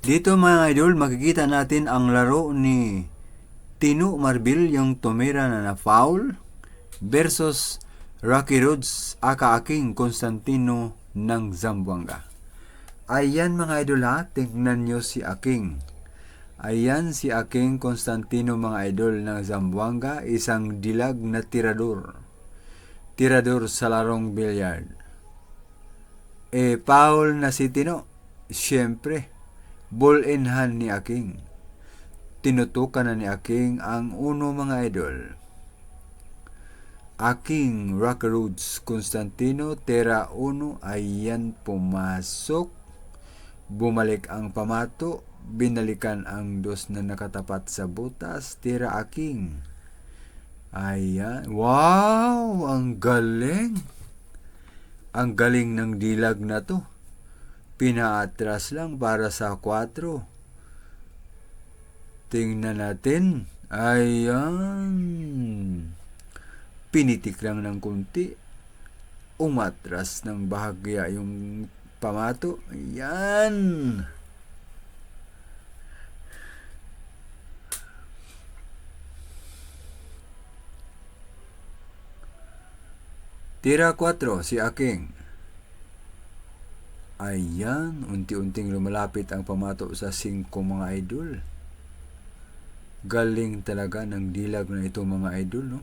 Dito mga idol, makikita natin ang laro ni Tino Marbil, yung tumira na na foul versus Rocky Roads, aka aking Constantino ng Zamboanga. Ayan mga idol ha, tingnan nyo si Aking. Ayan si Aking Constantino mga idol ng Zamboanga, isang dilag na tirador. Tirador sa larong billiard. Eh, Paul na si Tino, siyempre, ball in hand ni Aking. Tinutukan na ni Aking ang uno mga idol. Aking Rock Constantino, Tera 1, ayan pumasok. Bumalik ang pamato, binalikan ang dos na nakatapat sa butas, Tira Aking. Ayan, wow, ang galing. Ang galing ng dilag na to. Pinaatras lang para sa 4. Tingnan natin. Ayan. Pinitik lang ng kunti. Umatras ng bahagya yung pamato. Ayan. Tira 4, si Aking. Ayan, unti-unting lumalapit ang pamato sa 5 mga idol. Galing talaga ng dilag na ito mga idol, no?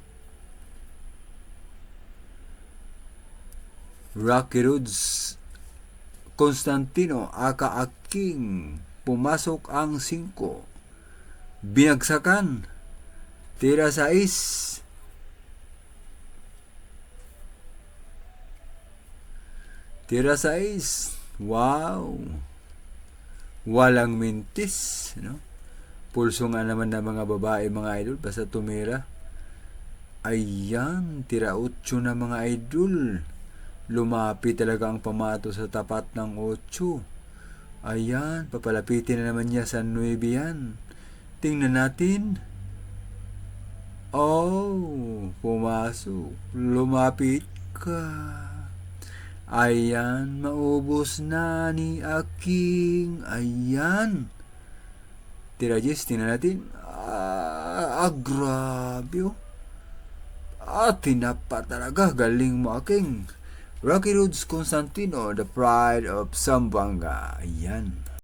Rocky Roads Constantino aka Aking pumasok ang 5 binagsakan tira 6 tira 6 wow walang mintis no pulso nga naman ng mga babae mga idol basta tumira ayan tira 8 na mga idol Lumapit talaga ang pamato sa tapat ng 8. Ayan, papalapitin na naman niya sa 9 yan. Tingnan natin. Oh, pumasok. Lumapit ka. Ayan, maubos na ni Aking. Ayan. Tira Jess, tingnan natin. Ah, ah grabe oh. Ah, tinapa talaga. Galing mo Aking. Rocky Roads Constantino, the pride of Sambanga. Ayan.